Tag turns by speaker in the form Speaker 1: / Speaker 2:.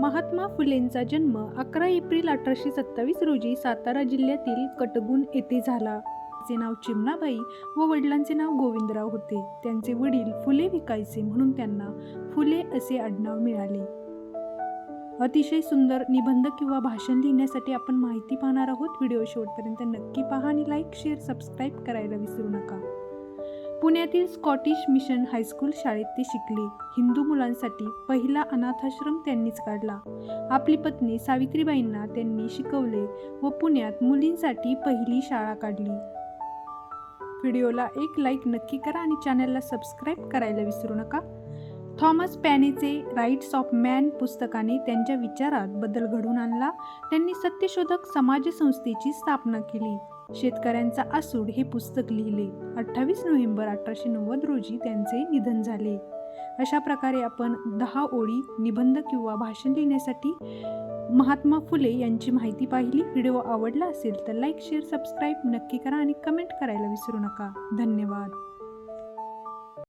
Speaker 1: महात्मा फुलेंचा जन्म अकरा एप्रिल अठराशे सत्तावीस रोजी सातारा जिल्ह्यातील कटगुण येथे झाला. तिचे नाव चिमणाबाई व वडिलांचे नाव गोविंदराव होते. त्यांचे वडील फुले विकायचे म्हणून त्यांना फुले असे आडनाव मिळाले. अतिशय सुंदर निबंध किंवा भाषण लिहिण्यासाठी आपण माहिती पाहणार आहोत. व्हिडिओ शेवटपर्यंत नक्की पहा आणि लाईक शेअर सबस्क्राईब करायला विसरू नका. पुण्यातील स्कॉटिश मिशन हायस्कूल शाळेत ते शिकले. हिंदू मुलांसाठी पहिला अनाथाश्रम त्यांनीच काढला. आपली पत्नी सावित्रीबाईंना त्यांनी शिकवले व पुण्यात मुलींसाठी पहिली शाळा काढली. व्हिडिओला एक लाईक नक्की करा आणि चॅनलला सबस्क्राईब करायला विसरू नका. थॉमस पॅनेचे राईट्स ऑफ मॅन पुस्तकाने त्यांच्या विचारात बदल घडवून आणला. त्यांनी सत्यशोधक समाज संस्थेची स्थापना केली. शेतकऱ्यांचा आसूड हे पुस्तक लिहिले. अठ्ठावीस नोव्हेंबर अठराशे नव्वद रोजी त्यांचे निधन झाले. अशा प्रकारे आपण दहा ओळी निबंध किंवा भाषण लिहिण्यासाठी महात्मा फुले यांची माहिती पाहिली. व्हिडिओ आवडला असेल तर लाईक शेअर सबस्क्राईब नक्की करा आणि कमेंट करायला विसरू नका. धन्यवाद.